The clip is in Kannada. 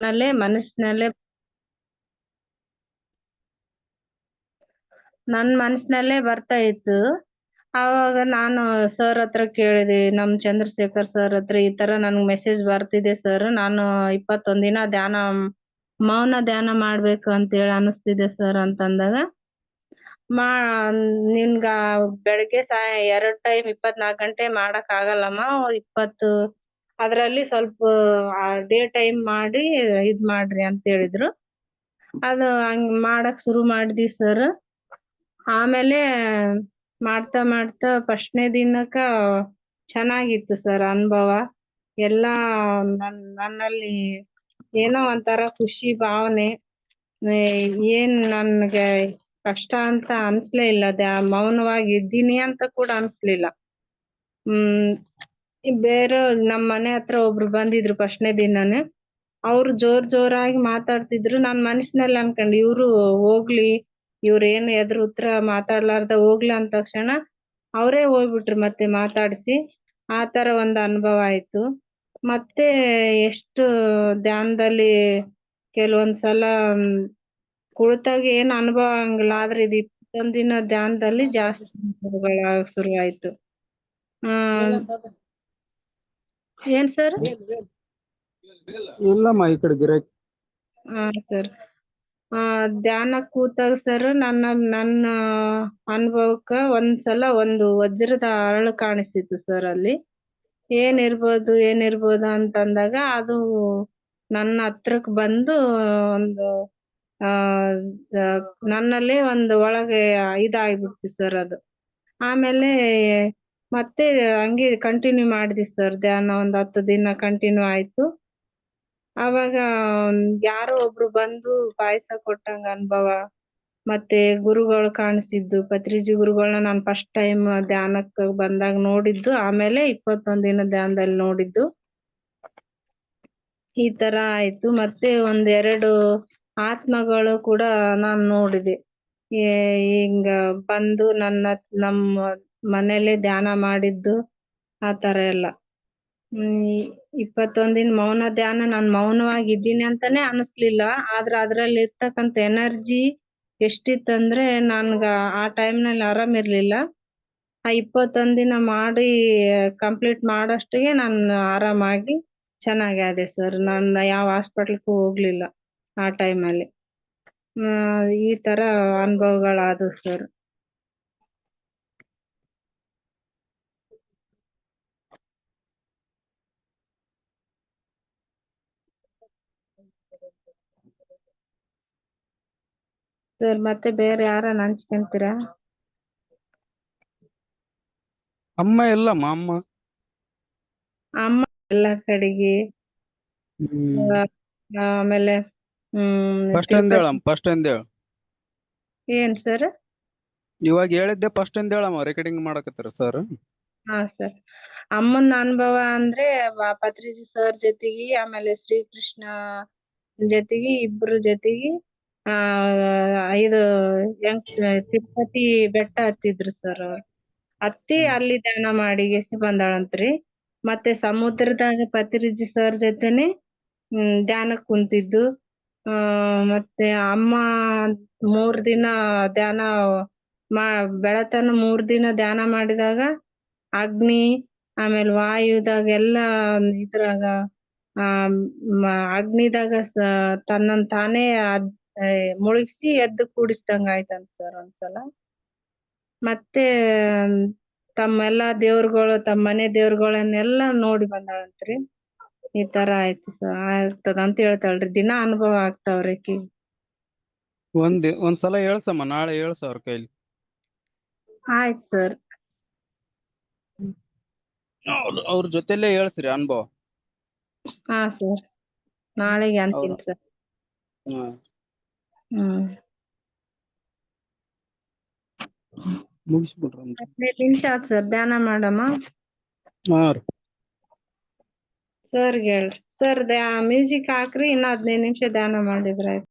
ನಲ್ಲೇ ಮನಸ್ಸಿನಲ್ಲೇ. ನನ್ ಮನಸ್ಸಿನಲ್ಲೇ ಬರ್ತಾ ಇತ್ತು. ಅವಾಗ ನಾನು ಸರ್ ಹತ್ರ ಕೇಳಿದೆ, ನಮ್ ಚಂದ್ರಶೇಖರ್ ಸರ್ ಹತ್ರ ಈ ತರ ನನ್ಗೆ ಮೆಸೇಜ್ ಬರ್ತಿದೆ ಸರ್ ನಾನು ಇಪ್ಪತ್ತೊಂದ್ ದಿನ ಧ್ಯಾನ, ಮೌನ ಧ್ಯಾನ ಮಾಡ್ಬೇಕು ಅಂತೇಳಿ ಅನಿಸ್ತಿದೆ ಸರ್ ಅಂತಂದಾಗ. ಮಾ, ನಿನ್ಗ ಬೆಳಗ್ಗೆ ಸಾಯ ಎರಡ್ ಟೈಮ್ ಇಪ್ಪತ್ನಾಲ್ಕು ಗಂಟೆ ಮಾಡಕ್ ಆಗಲ್ಲಮ್ಮ, ಇಪ್ಪತ್ತು ಅದ್ರಲ್ಲಿ ಸ್ವಲ್ಪ ಡೇ ಟೈಮ್ ಮಾಡಿ ಇದ್ ಮಾಡ್ರಿ ಅಂತ ಹೇಳಿದ್ರು. ಅದು ಹಂಗ್ ಮಾಡಕ್ ಶುರು ಮಾಡಿದ್ವಿ ಸರ್ ಆಮೇಲೆ ಮಾಡ್ತಾ ಮಾಡ್ತಾ ಫಸ್ಟ್ನೇ ದಿನಕ್ಕ ಚೆನ್ನಾಗಿತ್ತು ಸರ್ ಅನುಭವ. ಎಲ್ಲ ನನ್, ನನ್ನಲ್ಲಿ ಏನೋ ಒಂಥರ ಖುಷಿ ಭಾವನೆ. ಏನ್ ನನ್ಗೆ ಕಷ್ಟ ಅಂತ ಅನ್ಸ್ಲೇ ಇಲ್ಲ. ಮೌನವಾಗಿ ಇದ್ದೀನಿ ಅಂತ ಕೂಡ ಅನ್ಸ್ಲಿಲ್ಲ. ಹ್ಮ್ ಬೇರೆ ನಮ್ ಮನೆ ಹತ್ರ ಒಬ್ರು ಬಂದಿದ್ರು ಫಸ್ಟ್ನೇ ದಿನಾನೇ. ಅವ್ರು ಜೋರ್ ಜೋರಾಗಿ ಮಾತಾಡ್ತಿದ್ರು. ನಾನ್ ಮನಸ್ಸಿನಲ್ಲಿ ಅನ್ಕೊಂಡೆ, ಇವ್ರು ಹೋಗ್ಲಿ ಇವ್ರೇನು ಏನ್ ಎದ್ರ ಉತ್ತರ ಮಾತಾಡ್ಲಾರ್ದ ಹೋಗ್ಲಿ ಅಂದ ತಕ್ಷಣ ಅವರೇ ಹೋಗ್ಬಿಟ್ರು ಮತ್ತೆ ಮಾತಾಡಿಸಿ. ಆ ತರ ಒಂದ್ ಅನುಭವ ಆಯ್ತು. ಮತ್ತೆ ಎಷ್ಟು ಧ್ಯಾನದಲ್ಲಿ ಕೆಲವೊಂದ್ಸಲ ಸಲ ಕುಳಿತಾಗ ಏನ್ ಅನುಭವ ಆಗಿಲ್ಲ ಆದ್ರೆ ಇದು ಇಪ್ಪತ್ತೊಂದ್ ದಿನ ಧ್ಯಾನದಲ್ಲಿ ಜಾಸ್ತಿ ಶುರು ಆಯ್ತು ಹ್ಮ್. ಏನ್ ಸರ್ ಇಲ್ಲಮ್ಮ ಈ ಕಡೆ ಗಿರಾಕಿ. ಹಾ ಸರ್ ಆ ಧ್ಯಾನ ಕೂತಾಗ ಸರ್ ನನ್ನ ನನ್ನ ಅನುಭವಕ್ಕ ಒಂದ್ಸಲ ಒಂದು ವಜ್ರದ ಅರಳು ಕಾಣಿಸ್ತಿತ್ತು ಸರ್ ಅಲ್ಲಿ. ಏನಿರ್ಬೋದು ಏನಿರ್ಬೋದು ಅಂತ ಅಂದಾಗ ಅದು ನನ್ನ ಹತ್ರಕ್ ಬಂದು ಒಂದು ಆ ನನ್ನಲ್ಲಿ ನನ್ನಲ್ಲೇ ಒಂದು ಒಳಗೆ ಇದಾಗ್ಬಿಡ್ತು ಸರ್ ಅದು. ಆಮೇಲೆ ಮತ್ತೆ ಹಂಗೆ ಕಂಟಿನ್ಯೂ ಮಾಡಿದ್ವಿ ಸರ್ ಧ್ಯಾನ ಒಂದ್ ಹತ್ತು ದಿನ ಕಂಟಿನ್ಯೂ ಆಯ್ತು. ಅವಾಗ ಯಾರೋ ಒಬ್ರು ಬಂದು ಪಾಯಸ ಕೊಟ್ಟಂಗ ಅನುಭವ, ಮತ್ತೆ ಗುರುಗಳು ಕಾಣಿಸಿದ್ದು ಪತ್ರಿಜಿ ಗುರುಗಳನ್ನ ನಾನು ಫಸ್ಟ್ ಟೈಮ್ ಧ್ಯಾನಕ್ಕೆ ಬಂದಾಗ ನೋಡಿದ್ದು, ಆಮೇಲೆ ಇಪ್ಪತ್ತೊಂದ್ ದಿನ ಧ್ಯಾನದಲ್ಲಿ ನೋಡಿದ್ದು. ಈ ತರ ಆಯ್ತು. ಮತ್ತೆ ಒಂದೆರಡು ಆತ್ಮಗಳು ಕೂಡ ನಾನು ನೋಡಿದೆ. ಹಿಂಗ ಬಂದು ನನ್ನ, ನಮ್ಮ ಮನೇಲೆ ಧ್ಯಾನ ಮಾಡಿದ್ದು ಆ ತರ ಎಲ್ಲ. ಹ್ಮ್, ಇಪ್ಪತ್ತೊಂದಿನ ದಿನ ಮೌನ ಧ್ಯಾನ ನಾನ್ ಮೌನವಾಗಿ ಇದ್ದೀನಿ ಅಂತಾನೆ ಅನಿಸ್ಲಿಲ್ಲ. ಆದ್ರ ಅದ್ರಲ್ಲಿ ಇರ್ತಕ್ಕಂತ ಎನರ್ಜಿ ಎಷ್ಟಿತ್ತಂದ್ರೆ ನನ್ಗ ಆ ಟೈಮ್ನಲ್ಲಿ ಆರಾಮ್ ಇರ್ಲಿಲ್ಲ. ಆ ಇಪ್ಪತ್ತೊಂದ್ ದಿನ ಮಾಡಿ ಕಂಪ್ಲೀಟ್ ಮಾಡೋಷ್ಟಿಗೆ ನಾನು ಆರಾಮಾಗಿ ಚೆನ್ನಾಗಿ ಆದೆ ಸರ್ ನಾನು ಯಾವ ಹಾಸ್ಪಿಟ್ಲ್ಗೂ ಹೋಗ್ಲಿಲ್ಲ ಆ ಟೈಮ್ ಅಲ್ಲಿ. ಹ್ಮ್, ಈ ತರ ಅನುಭವಗಳಾದವು ಸರ್ ಸರ್ ಮತ್ತೆ ಬೇರೆ ಯಾರ ಹಂಚ್ಕೊಂತೀರಾ ಅಮ್ಮ ಎಲ್ಲ ಅಮ್ಮ. ಅಮ್ಮ ಎಲ್ಲ ಕಡೆಗೆ. ಆಮೇಲೆ ಹ್ಮ್ ಫಸ್ಟ್ ಒಂದ್ ಹೇಳಮ್ಮ ಫಸ್ಟ್ ಇಂದ ಹೇಳು. ಏನ್ ಸರ್? ಇವಾಗ ಹೇಳಿದ್ದೆ ಫಸ್ಟ್ ಇಂದ ಹೇಳಮ್ಮ ರೆಕಾರ್ಡಿಂಗ್ ಮಾಡಕತ್ತಾರ ಸರ್ ಹಾ ಸರ್ ಅಮ್ಮನ ಅನುಭವ ಅಂದ್ರೆ ಪತ್ರಿಸಿ ಪತ್ರಿಜಿ ಸರ್ ಜೊತೆಗೆ ಆಮೇಲೆ ಶ್ರೀಕೃಷ್ಣ ಜೊತೆಗೆ ಇಬ್ರು ಜೊತೆಗೆ ಆ ಇದು ಯಂಗ್ ತಿರುಪತಿ ಬೆಟ್ಟ ಹತ್ತಿದ್ರು ಸರ್ ಅವ್ರು. ಹತ್ತಿ ಅಲ್ಲಿ ಧ್ಯಾನ ಮಾಡಿ ಎಸಿ ಬಂದಾಳಂತ್ರಿ ಮತ್ತೆ ಸಮುದ್ರದಾಗ ಪತ್ರಿಜಿ ಸರ್ ಜೊತೆನೆ ಹ್ಮ್ ಧ್ಯಾನಕ್ ಕುಂತಿದ್ದು. ಆ ಮತ್ತೆ ಅಮ್ಮ ಮೂರ್ ದಿನ ಧ್ಯಾನ ಮಾ ಬೆಳತನ ಮೂರ್ ದಿನ ಧ್ಯಾನ ಮಾಡಿದಾಗ ಅಗ್ನಿ ಆಮೇಲೆ ವಾಯುದಾಗ ಎಲ್ಲಾ ಇದ್ರಾಗ ಅಗ್ನಿದಾಗ ತನ್ನನ್ ತಾನೇ ಅದ್ ಮುಳುಗಿಸಿ ಮುಳುಗ್ಸಿ ಎದ್ದು ಕೂಡಿಸ್ದಂಗ ಆಯ್ತಂತ ಸರ್ ಒಂದ್ಸಲ. ಮತ್ತೆ ತಮ್ಮೆಲ್ಲಾ ದೇವ್ರುಗಳು ತಮ್ಮ ಮನೆ ದೇವ್ರುಗಳನ್ನೆಲ್ಲ ನೋಡಿ ಬಂದಾಳಂತ್ರಿ. ಈ ತರ ಆಯ್ತು ಸರ್ ಆಗ್ತದ ಅಂತ ಹೇಳ್ತಾಳ್ರಿ. ದಿನಾ ಅನುಭವ ಆಗ್ತಾವ್ರಿ ಆಕಿ. ಒಂದ್ ಒಂದ್ಸಲ ಹೇಳ್ಸಮ್ಮ ನಾಳೆ ಹೇಳ್ಸ ಅವ್ರ ಕೈಲಿ. ಆಯ್ತ್ ಸರ್. ಅವ್ರ ಅವ್ರ ಜೊತೆಲೇ ಹೇಳ್ಸ್ರಿ ಅನುಭವ. ಹಾ ಸರ್. ನಾಳೆಗೆ ಅಂತೀನಿ ಸರ್. ಹ್ಮ್ ಹ್ಮ್. ಮುಗಿಸ್ಬಿಡ್ರಿ ಹದಿನೈದು ನಿಮಿಷ ಆತ್ ಸರ್. ಧ್ಯಾನ ಮಾಡಮ್ಮ. ಹಾ ರೀ. ಸರ್ ಹೇಳ್ರಿ. ಸರ್ ಮ್ಯೂಸಿಕ್ ಹಾಕ್ರಿ ಇನ್ನ ಹದಿನೈದು ನಿಮಿಷ ಧ್ಯಾನ ಮಾಡಿದ್ರೆ ಆಯ್ತು.